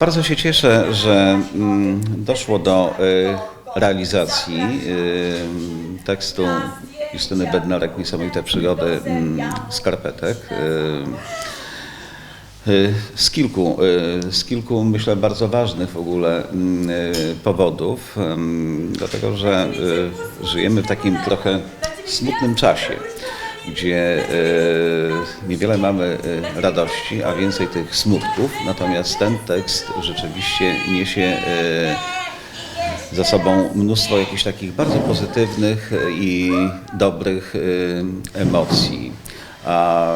Bardzo się cieszę, że mm, doszło do y, realizacji y, tekstu Justyny Bednarek Niesamowite przygody mm, skarpetek. Y, Z kilku, y, z kilku, myślę, bardzo ważnych w ogóle mm, y, powodów, dlatego że żyjemy w takim trochę smutnym czasie, gdzie niewiele mamy radości, a więcej tych smutków, natomiast ten tekst rzeczywiście niesie za sobą mnóstwo jakichś takich bardzo pozytywnych i dobrych emocji. A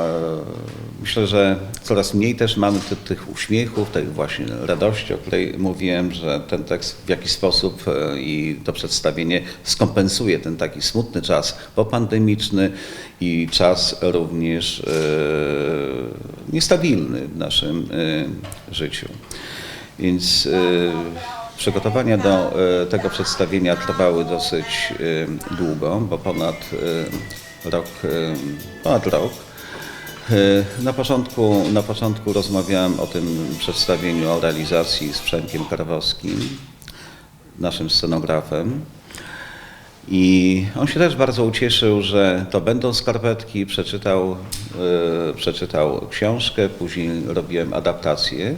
myślę, że coraz mniej też mamy ty, tych uśmiechów, tej właśnie radości, o której mówiłem, że ten tekst w jakiś sposób e, i to przedstawienie skompensuje ten taki smutny czas popandemiczny i czas również e, niestabilny w naszym e, życiu. Więc Przygotowania do tego przedstawienia trwały dosyć długo, bo ponad rok, ponad rok. E, Na początku, na początku rozmawiałem o tym przedstawieniu, o realizacji z Przemkiem Karwowskim, naszym scenografem. I on się też bardzo ucieszył, że to będą skarpetki. Przeczytał, e, przeczytał książkę, później robiłem adaptację.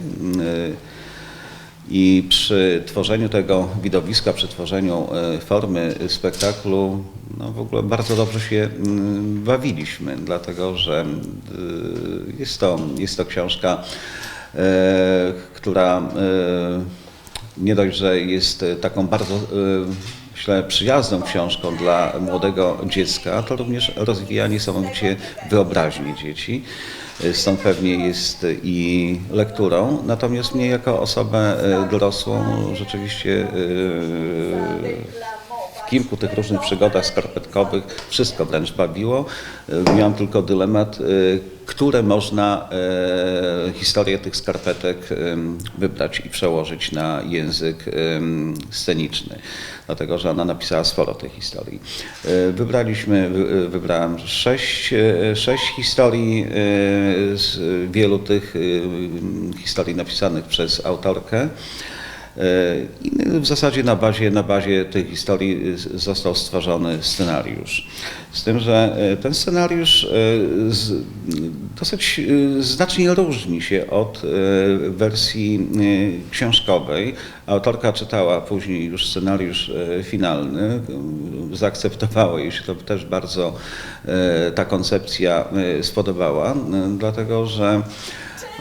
I przy tworzeniu tego widowiska, przy tworzeniu e, formy spektaklu, no w ogóle bardzo dobrze się bawiliśmy, dlatego że e, jest to, jest to książka, e, która nie dość, że jest taką bardzo myślę, przyjazną książką dla młodego dziecka, to również rozwija niesamowicie wyobraźnię dzieci. Stąd pewnie jest i lekturą. Natomiast mnie jako osobę e, dorosłą rzeczywiście e, w kilku tych różnych przygodach skarpetkowych wszystko wręcz bawiło. E, Miałem tylko dylemat, e, które można e, historię tych skarpetek wybrać i przełożyć na język sceniczny. Dlatego, że ona napisała sporo tej historii. Wybraliśmy, wy- wybrałem sześć, sześć historii z wielu tych historii napisanych przez autorkę. I w zasadzie na bazie, na bazie tej historii z- został stworzony scenariusz. Z tym, że e, ten scenariusz e, dosyć e, znacznie różni się od e, wersji e, książkowej. Autorka czytała później już scenariusz e, finalny, e, zaakceptowała jej się to też bardzo e, ta koncepcja e, spodobała, e, dlatego że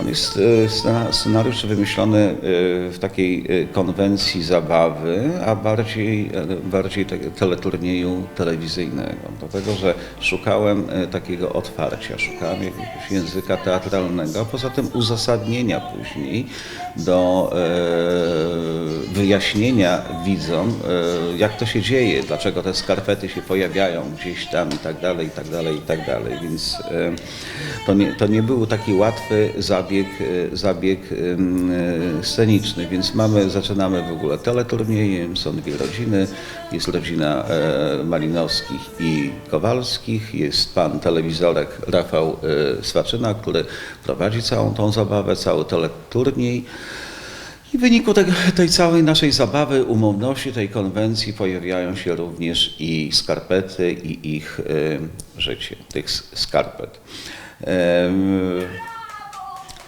on jest e, scena- scenariusz wymyślony e, w takiej e, konwencji zabawy, a bardziej, bardziej te- teleturnieju telewizyjnego. Dlatego, że szukałem takiego otwarcia, szukałem jakiegoś języka teatralnego, poza tym uzasadnienia później do wyjaśnienia widzom, e, jak to się dzieje, dlaczego te skarpety się pojawiają gdzieś tam i tak dalej, i tak dalej, i tak dalej. Więc e, to nie, to nie był taki łatwy zabieg, e, zabieg sceniczny, więc mamy, zaczynamy w ogóle teleturniejem, są dwie rodziny, jest rodzina Malinowskich i Kowalskich, jest pan telewizorek Rafał Swaczyna, który prowadzi całą tą zabawę, cały teleturniej. I w wyniku tego, tej całej naszej zabawy, umowności, tej konwencji pojawiają się również i skarpety i ich e, życie, tych skarpet.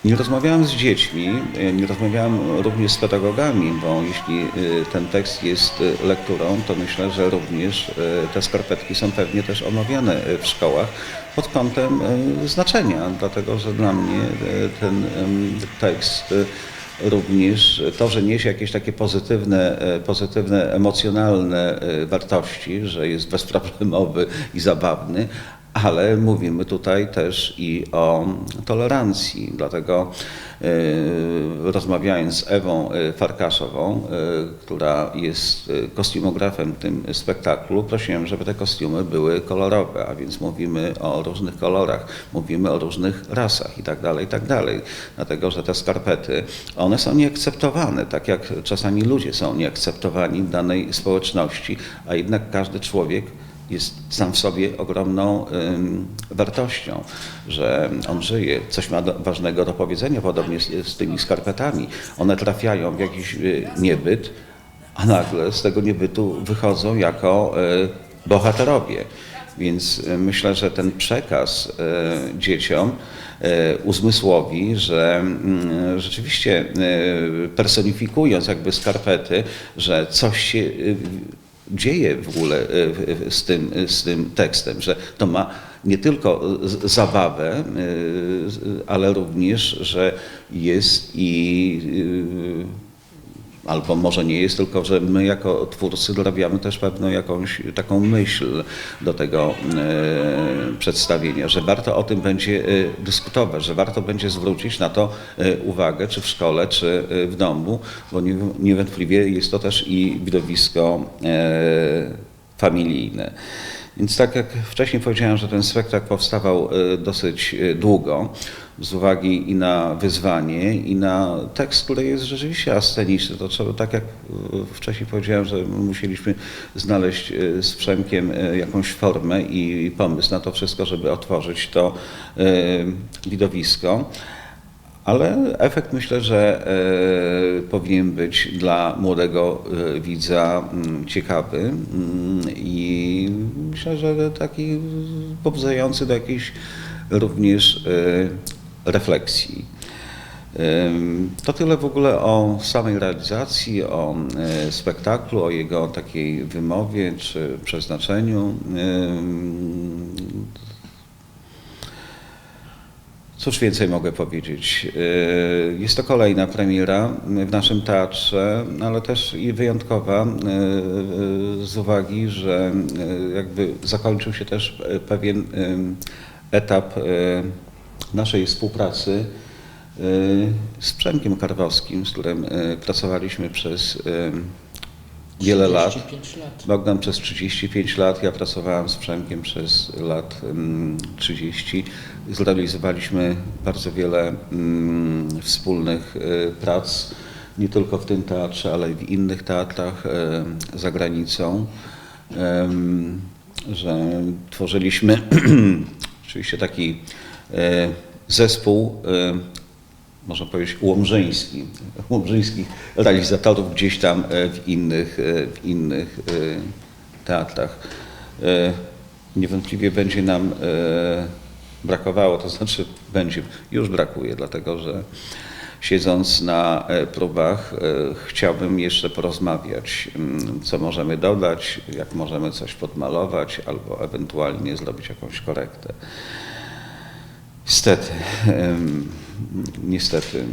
Nie rozmawiałem z dziećmi, e, nie rozmawiałem również z pedagogami, bo jeśli e, ten tekst jest lekturą, to myślę, że również te skarpetki są pewnie też omawiane w szkołach pod kątem znaczenia, dlatego że dla mnie ten tekst również to, że niesie jakieś takie pozytywne, e, pozytywne emocjonalne e, wartości, że jest bezproblemowy i zabawny, ale mówimy tutaj też i o tolerancji. Dlatego e, rozmawiając z Ewą e, Farkaszową, e, która jest kostiumografem tym spektaklu, prosiłem, żeby te kostiumy były kolorowe, a więc mówimy o różnych kolorach, mówimy o różnych rasach i tak dalej, i tak dalej. Dlatego, że te skarpety, one są nieakceptowane, tak jak czasami ludzie są nieakceptowani w danej społeczności, a jednak każdy człowiek jest sam w sobie ogromną wartością, że on żyje, coś ma do, ważnego do powiedzenia, podobnie z, z tymi skarpetami. One trafiają w jakiś y, niebyt, a nagle z tego niebytu wychodzą jako y, bohaterowie. Więc y, myślę, że ten przekaz dzieciom uzmysłowi, że rzeczywiście personifikując jakby skarpety, że coś się dzieje w ogóle w- w- z tym, z tym tekstem, że to ma nie tylko zabawę, ale również, że jest i albo może nie jest, tylko że my jako twórcy dorabiamy też pewną jakąś taką myśl do tego e, przedstawienia, że warto o tym będzie e, dyskutować, że warto będzie zwrócić na to e, uwagę, czy w szkole, czy w domu, bo nie- niewątpliwie jest to też i widowisko familijne. Więc tak jak wcześniej powiedziałem, że ten spektakl powstawał dosyć długo, z uwagi i na wyzwanie, i na tekst, który jest rzeczywiście asceniczny. To trzeba, tak jak e, wcześniej powiedziałem, że musieliśmy znaleźć e, z Przemkiem e, jakąś formę i pomysł na to wszystko, żeby otworzyć to widowisko. Ale efekt myślę, że powinien być dla młodego widza ciekawy i myślę, że taki pobuzający do jakiejś również refleksji. To tyle w ogóle o samej realizacji, o e, spektaklu, o jego takiej wymowie czy przeznaczeniu. Cóż więcej mogę powiedzieć? Yy, Jest to kolejna premiera w naszym teatrze, ale też i wyjątkowa yy, z uwagi, że jakby zakończył się też pewien etap naszej współpracy yy, z Przemkiem Karwowskim, z którym yy, pracowaliśmy przez yy, wiele lat. 35 lat. Bogdan przez 35 lat, ja pracowałem z Przemkiem przez lat mm, 30. Zrealizowaliśmy bardzo wiele mm, wspólnych y, prac, nie tylko w tym teatrze, ale i w innych teatrach y, za granicą. Że tworzyliśmy oczywiście taki y, zespół y, można powiedzieć, łomżyński, łomżyńskich realizatorów gdzieś tam e, w innych, e, w innych e, teatrach. E, Niewątpliwie będzie nam e, brakowało, to znaczy będzie, już brakuje, dlatego że siedząc na e, próbach e, chciałbym jeszcze porozmawiać, mm, co możemy dodać, jak możemy coś podmalować albo ewentualnie zrobić jakąś korektę. Niestety, niestety.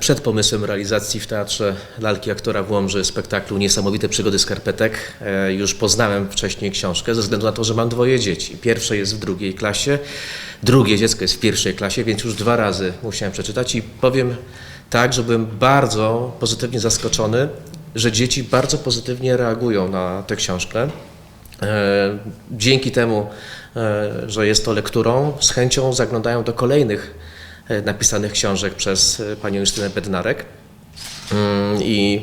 Przed pomysłem realizacji w Teatrze Lalki Aktora w Łomży spektaklu Niesamowite przygody skarpetek e, już poznałem wcześniej książkę ze względu na to, że mam dwoje dzieci. Pierwsze jest w drugiej klasie, drugie dziecko jest w pierwszej klasie, więc już dwa razy musiałem przeczytać i powiem tak, że byłem bardzo pozytywnie zaskoczony, że dzieci bardzo pozytywnie reagują na tę książkę. E, Dzięki temu, że jest to lekturą, z chęcią zaglądają do kolejnych e, napisanych książek przez e, panią Justynę Bednarek. Mm, I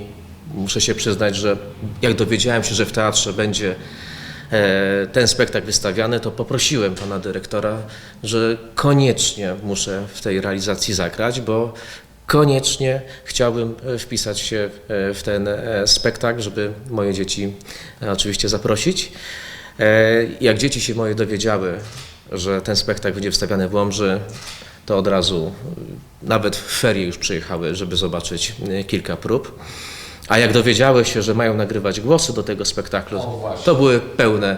muszę się przyznać, że jak dowiedziałem się, że w teatrze będzie e, ten spektakl wystawiany, to poprosiłem pana dyrektora, że koniecznie muszę w tej realizacji zagrać, bo koniecznie chciałbym e, wpisać się e, w ten e, spektakl, żeby moje dzieci e, oczywiście zaprosić. E, Jak dzieci się moje dowiedziały, że ten spektakl będzie wstawiany w Łomży, to od razu e, nawet w ferie już przyjechały, żeby zobaczyć e, kilka prób. A jak dowiedziały się, że mają nagrywać głosy do tego spektaklu, to były pełne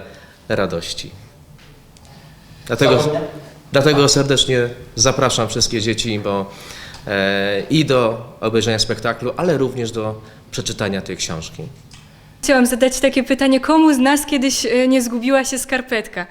radości. Dlatego, dlatego serdecznie zapraszam wszystkie dzieci, bo i do obejrzenia spektaklu, ale również do przeczytania tej książki. Chciałam zadać takie pytanie, komu z nas kiedyś e, nie zgubiła się skarpetka?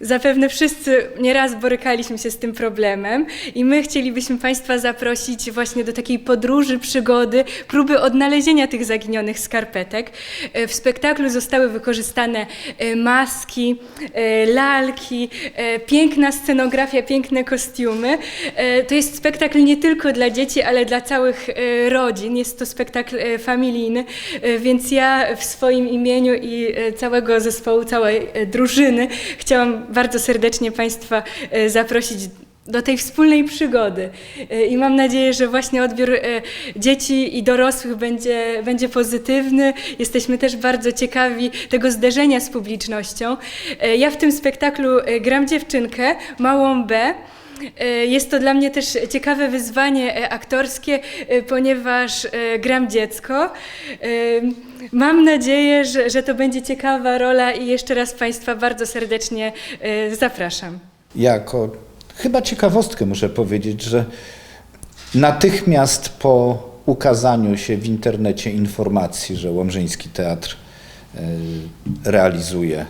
Zapewne wszyscy nieraz borykaliśmy się z tym problemem i my chcielibyśmy Państwa zaprosić właśnie do takiej podróży, przygody, próby odnalezienia tych zaginionych skarpetek. E, W spektaklu zostały wykorzystane e, maski, e, lalki, piękna scenografia, piękne kostiumy. To jest spektakl nie tylko dla dzieci, ale dla całych rodzin. Jest to spektakl familijny, więc ja w swoim imieniu i całego zespołu, całej drużyny chciałam bardzo serdecznie Państwa e, zaprosić do tej wspólnej przygody. E, I mam nadzieję, że właśnie odbiór e, dzieci i dorosłych będzie, będzie pozytywny. Jesteśmy też bardzo ciekawi tego zderzenia z publicznością. Ja w tym spektaklu gram dziewczynkę, małą B. E, Jest to dla mnie też ciekawe wyzwanie e, aktorskie, e, ponieważ gram dziecko. Mam nadzieję, że, że to będzie ciekawa rola i jeszcze raz Państwa bardzo serdecznie zapraszam. jako chyba ciekawostkę muszę powiedzieć, że natychmiast po ukazaniu się w internecie informacji, że Łomżyński Teatr realizuje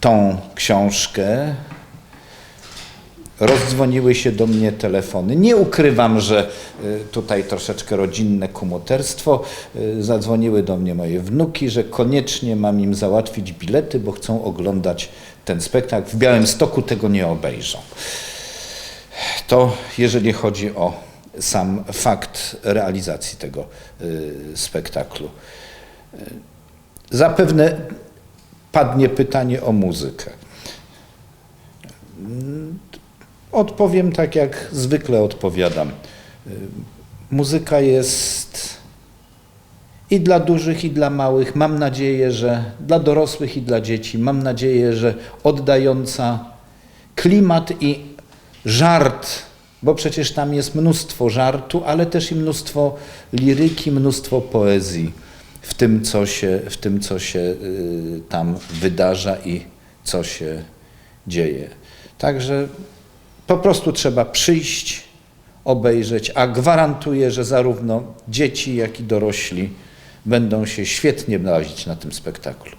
tą książkę, rozdzwoniły się do mnie telefony. Nie ukrywam, że y, tutaj troszeczkę rodzinne kumoterstwo. Y, Zadzwoniły do mnie moje wnuki, że koniecznie mam im załatwić bilety, bo chcą oglądać ten spektakl. W Białymstoku tego nie obejrzą. To jeżeli chodzi o sam fakt realizacji tego y, spektaklu. Zapewne padnie pytanie o muzykę. Odpowiem tak, jak zwykle odpowiadam. Y, Muzyka jest i dla dużych, i dla małych. Mam nadzieję, że dla dorosłych i dla dzieci. Mam nadzieję, że oddająca klimat i żart, bo przecież tam jest mnóstwo żartu, ale też i mnóstwo liryki, mnóstwo poezji w tym, co się, w tym, co się y, tam wydarza i co się dzieje. Także po prostu trzeba przyjść, obejrzeć, a gwarantuję, że zarówno dzieci, jak i dorośli będą się świetnie bawić na tym spektaklu.